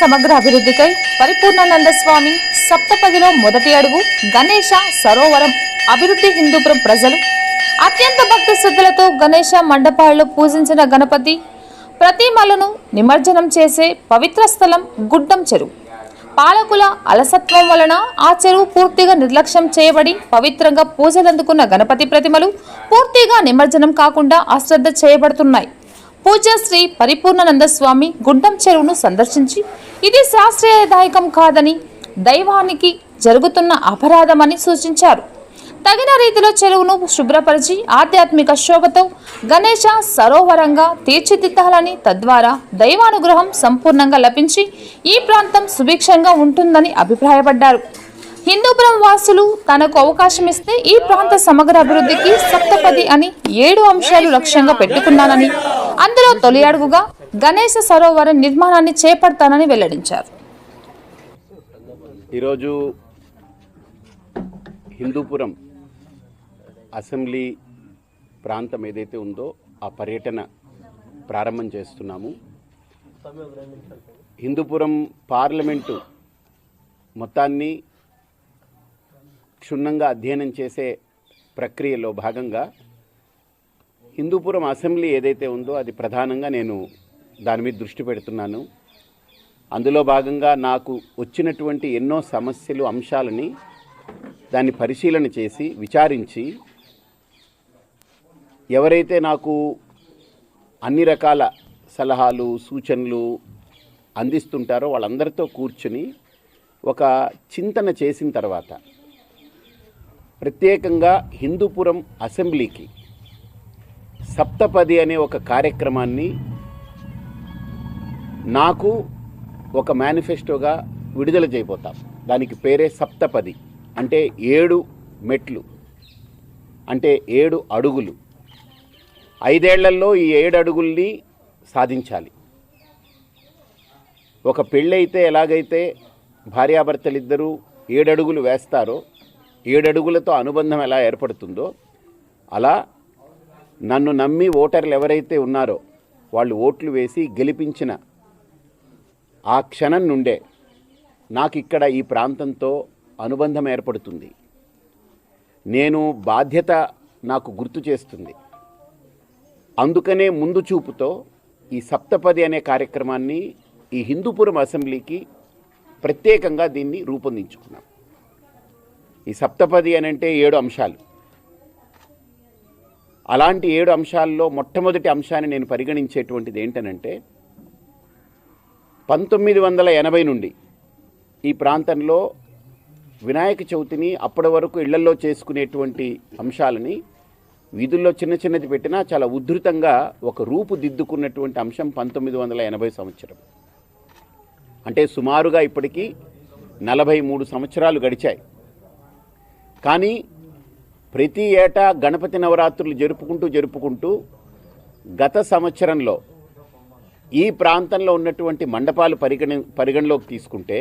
సమగ్ర అభివృద్ధికై పరిపూర్ణానంద స్వామి సప్తపదిలో మొదటి అడుగు గణేష సరోవరం. అభివృద్ధి హిందూపురం ప్రజలు అత్యంత భక్తి శ్రద్ధలతో గణేష మండపాల్లో పూజించిన గణపతి ప్రతిమలను నిమజ్జనం చేసే పవిత్ర స్థలం గుడ్డం చెరువు. పాలకుల అలసత్వం వలన ఆ చెరువు పూర్తిగా నిర్లక్ష్యం చేయబడి పవిత్రంగా పూజలందుకున్న గణపతి ప్రతిమలు పూర్తిగా నిమజ్జనం కాకుండా అశ్రద్ధ చేయబడుతున్నాయి. పూజ శ్రీ పరిపూర్ణానంద స్వామి గుడ్డం చెరువును సందర్శించి ఇది శాస్త్రీయదాయకం కాదని దైవానికి జరుగుతున్న అపరాధమని సూచించారు. తగిన రీతిలో చెరువును శుభ్రపరిచి ఆధ్యాత్మిక శోభతో గణేష సరోవరంగా తీర్చిదిద్దాలని తద్వారా దైవానుగ్రహం సంపూర్ణంగా లభించి ఈ ప్రాంతం సుభిక్షంగా ఉంటుందని అభిప్రాయపడ్డారు. హిందూపురం వాసులు తనకు అవకాశం ఇస్తే ఈ ప్రాంత సమగ్ర అభివృద్ధికి సప్తపది అని ఏడు అంశాలు లక్ష్యంగా పెట్టుకున్నానని అందులో తొలి అడుగుగా గణేశ సరోవరం నిర్మాణాన్ని చేపడతానని వెల్లడించారు. ఈరోజు హిందూపురం అసెంబ్లీ ప్రాంతం ఏదైతే ఉందో ఆ పర్యటన ప్రారంభం చేస్తున్నాము. హిందూపురం పార్లమెంటు మొత్తాన్ని క్షుణ్ణంగా అధ్యయనం చేసే ప్రక్రియలో భాగంగా హిందూపురం అసెంబ్లీ ఏదైతే ఉందో అది ప్రధానంగా నేను దాని మీద దృష్టి పెడుతున్నాను. అందులో భాగంగా నాకు వచ్చినటువంటి ఎన్నో సమస్యలు అంశాలని దాన్ని పరిశీలన చేసి విచారించి ఎవరైతే నాకు అన్ని రకాల సలహాలు సూచనలు అందిస్తుంటారో వాళ్ళందరితో కూర్చుని ఒక చింతన చేసిన తర్వాత ప్రత్యేకంగా హిందూపురం అసెంబ్లీకి సప్తపది అనే ఒక కార్యక్రమాన్ని నాకు ఒక మేనిఫెస్టోగా విడుదల చేయబోతాం. దానికి పేరే సప్తపది. అంటే ఏడు మెట్లు. అంటే ఏడు అడుగులు. ఐదేళ్ళలో ఈ ఏడు అడుగుల్ని సాధించాలి. ఒక పెళ్ళైతే ఎలాగైతే భార్యాభర్తలిద్దరూ ఏడడుగులు వేస్తారో ఏడడుగులతో అనుబంధం ఎలా ఏర్పడుతుందో అలా నన్ను నమ్మి ఓటర్లు ఎవరైతే ఉన్నారో వాళ్ళు ఓట్లు వేసి గెలిపించిన ఆ క్షణం నుండే నాకు ఇక్కడ ఈ ప్రాంతంతో అనుబంధం ఏర్పడుతుంది. నేను బాధ్యత నాకు గుర్తు చేస్తుంది. అందుకనే ముందు చూపుతో ఈ సప్తపది అనే కార్యక్రమాన్ని ఈ హిందూపురం అసెంబ్లీకి ప్రత్యేకంగా దీన్ని రూపొందించుకున్నాం. ఈ సప్తపది అని అంటే ఏడు అంశాలు. అలాంటి ఏడు అంశాల్లో మొట్టమొదటి అంశాన్ని నేను పరిగణించేటువంటిది ఏంటనంటే పంతొమ్మిది వందల ఎనభై నుండి ఈ ప్రాంతంలో వినాయక చవితిని అప్పటి వరకు ఇళ్ళల్లో చేసుకునేటువంటి అంశాలని వీధుల్లో చిన్న చిన్నది పెట్టినా చాలా ఉధృతంగా ఒక రూపు దిద్దుకున్నటువంటి అంశం పంతొమ్మిది వందల ఎనభై సంవత్సరం. అంటే సుమారుగా ఇప్పటికీ నలభై మూడు సంవత్సరాలు గడిచాయి. కానీ ప్రతి ఏటా గణపతి నవరాత్రులు జరుపుకుంటూ జరుపుకుంటూ గత సంవత్సరంలో ఈ ప్రాంతంలో ఉన్నటువంటి మండపాలు పరిగణ పరిగణలోకి తీసుకుంటే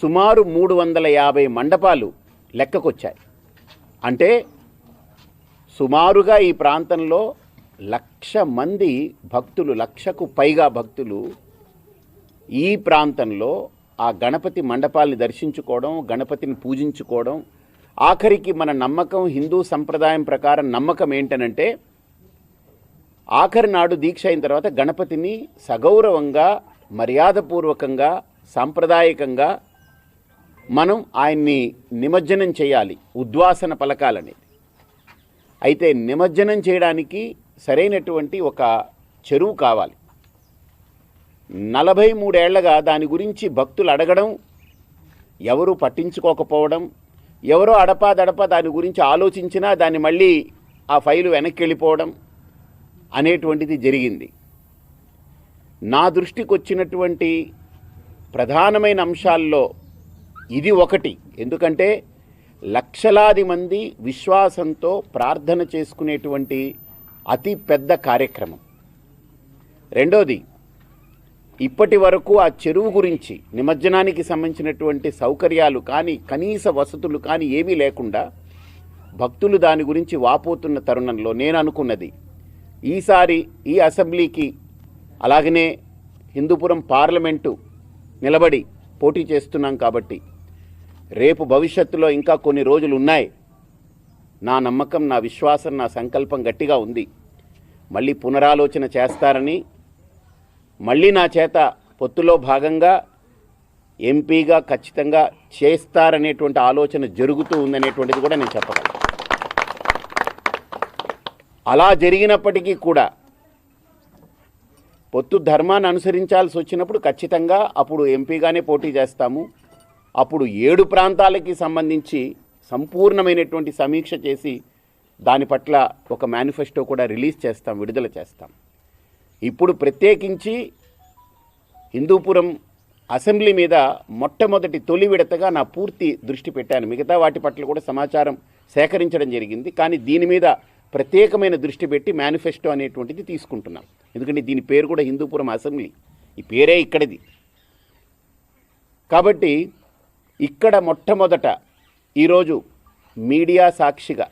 సుమారు మూడు వందల యాభై మండపాలు లెక్కకొచ్చాయి. అంటే సుమారుగా ఈ ప్రాంతంలో లక్ష మంది భక్తులు లక్షకు పైగా భక్తులు ఈ ప్రాంతంలో ఆ గణపతి మండపాల్ని దర్శించుకోవడం గణపతిని పూజించుకోవడం ఆఖరికి మన నమ్మకం హిందూ సంప్రదాయం ప్రకారం నమ్మకం ఏంటనంటే ఆఖరి నాడు దీక్ష అయిన తర్వాత గణపతిని సగౌరవంగా మర్యాదపూర్వకంగా సాంప్రదాయకంగా మనం ఆయన్ని నిమజ్జనం చేయాలి ఉద్వాసన పలకాలనేది. అయితే నిమజ్జనం చేయడానికి సరైనటువంటి ఒక చెరువు కావాలి. నలభై మూడేళ్ళగా దాని గురించి భక్తులు అడగడం ఎవరు పట్టించుకోకపోవడం ఎవరో అడపాదడప దాని గురించి ఆలోచించినా దాన్ని మళ్ళీ ఆ ఫైలు వెనక్కి వెళ్ళిపోవడం అనేటువంటిది జరిగింది. నా దృష్టికి వచ్చినటువంటి ప్రధానమైన అంశాల్లో ఇది ఒకటి. ఎందుకంటే లక్షలాది మంది విశ్వాసంతో ప్రార్థన చేసుకునేటువంటి అతి పెద్ద కార్యక్రమం. రెండోది ఇప్పటి వరకు ఆ చెరువు గురించి నిమజ్జనానికి సంబంధించినటువంటి సౌకర్యాలు కానీ కనీస వసతులు కానీ ఏమీ లేకుండా భక్తులు దాని గురించి వాపోతున్న తరుణంలో నేను అనుకున్నది ఈసారి ఈ అసెంబ్లీకి అలాగనే హిందూపురం పార్లమెంటు నిలబడి పోటీ చేస్తున్నాం కాబట్టి రేపు భవిష్యత్తులో ఇంకా కొన్ని రోజులు ఉన్నాయి. నా నమ్మకం నా విశ్వాసం నా సంకల్పం గట్టిగా ఉంది. మళ్ళీ పునరాలోచన చేస్తారని మళ్ళీ నా చేత పొత్తులో భాగంగా ఎంపీగా ఖచ్చితంగా చేస్తారనేటువంటి ఆలోచన జరుగుతూ ఉందనేటువంటిది కూడా నేను చెప్పగలను. అలా జరిగినప్పటికీ కూడా పొత్తు ధర్మాన్ని అనుసరించాల్సి వచ్చినప్పుడు ఖచ్చితంగా అప్పుడు ఎంపీగానే పోటీ చేస్తాము. అప్పుడు ఏడు ప్రాంతాలకి సంబంధించి సంపూర్ణమైనటువంటి సమీక్ష చేసి దాని పట్ల ఒక మేనిఫెస్టో కూడా రిలీజ్ చేస్తాం విడుదల చేస్తాం. ఇప్పుడు ప్రత్యేకించి హిందూపురం అసెంబ్లీ మీద మొట్టమొదటి తొలి విడతగా నా పూర్తి దృష్టి పెట్టాను. మిగతా వాటి పట్ల కూడా సమాచారం సేకరించడం జరిగింది. కానీ దీని మీద ప్రత్యేకమైన దృష్టి పెట్టి మేనిఫెస్టో అనేటువంటిది తీసుకుంటున్నాం. ఎందుకంటే దీని పేరు కూడా హిందూపురం అసెంబ్లీ. ఈ పేరే ఇక్కడిది. కాబట్టి ఇక్కడ మొట్టమొదట ఈరోజు మీడియా సాక్షిగా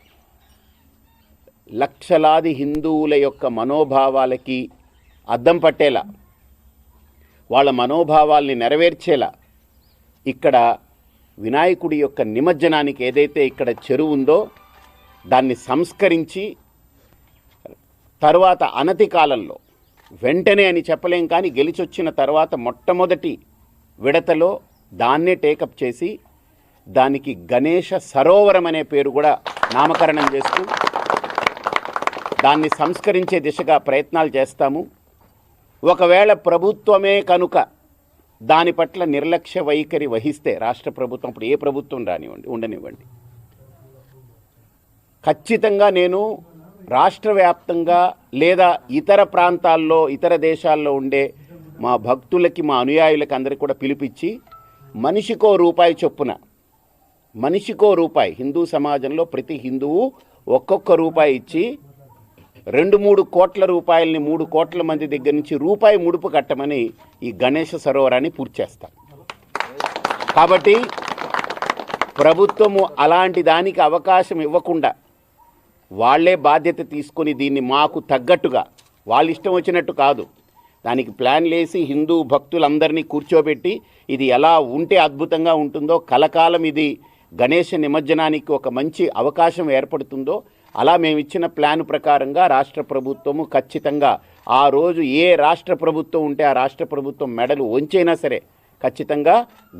లక్షలాది హిందువుల యొక్క మనోభావాలకి అద్దం పట్టేలా వాళ్ళ మనోభావాల్ని నెరవేర్చేలా ఇక్కడ వినాయకుడి యొక్క నిమజ్జనానికి ఏదైతే ఇక్కడ చెరువు ఉందో దాన్ని సంస్కరించి తర్వాత అనతి కాలంలో వెంటనే అని చెప్పలేం కానీ గెలిచొచ్చిన తర్వాత మొట్టమొదటి విడతలో దాన్నే టేకప్ చేసి దానికి గణేష సరోవరం అనే పేరు కూడా నామకరణం చేస్తూ దాన్ని సంస్కరించే దిశగా ప్రయత్నాలు చేస్తాము. ఒకవేళ ప్రభుత్వమే కనుక దాని పట్ల నిర్లక్ష్య వైఖరి వహిస్తే రాష్ట్ర ప్రభుత్వం ఇప్పుడు ఏ ప్రభుత్వం రానివ్వండి ఉండనివ్వండి. ఖచ్చితంగా నేను రాష్ట్ర వ్యాప్తంగా లేదా ఇతర ప్రాంతాల్లో ఇతర దేశాల్లో ఉండే మా భక్తులకి మా అనుయాయులకి అందరికీ కూడా పిలిపించి మనిషికో రూపాయి చొప్పున మనిషికో రూపాయి హిందూ సమాజంలో ప్రతి హిందువు ఒక్కొక్క రూపాయి ఇచ్చి రెండు మూడు కోట్ల రూపాయలని మూడు కోట్ల మంది దగ్గర నుంచి రూపాయి ముడుపు కట్టమని ఈ గణేష సరోవరాన్ని పూర్తి చేస్తాం కాబట్టి ప్రభుత్వము అలాంటి దానికి అవకాశం ఇవ్వకుండా వాళ్ళే బాధ్యత తీసుకొని దీన్ని మాకు తగ్గట్టుగా వాళ్ళ ఇష్టం వచ్చినట్టు కాదు. దానికి ప్లాన్ వేసి హిందూ భక్తులందరినీ కూర్చోబెట్టి ఇది ఎలా ఉంటే అద్భుతంగా ఉంటుందో కలకాలం ఇది గణేష నిమజ్జనానికి ఒక మంచి అవకాశం ఏర్పడుతుందో అలా మేము ఇచ్చిన ప్లాన్ ప్రకారంగా రాష్ట్ర ప్రభుత్వము ఖచ్చితంగా ఆ రోజు ఏ రాష్ట్ర ప్రభుత్వం ఉంటే ఆ రాష్ట్ర ప్రభుత్వం మెడలు వంచైనా సరే ఖచ్చితంగా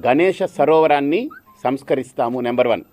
గణేష సరోవరాన్ని సంస్కరిస్తాము నెంబర్ వన్.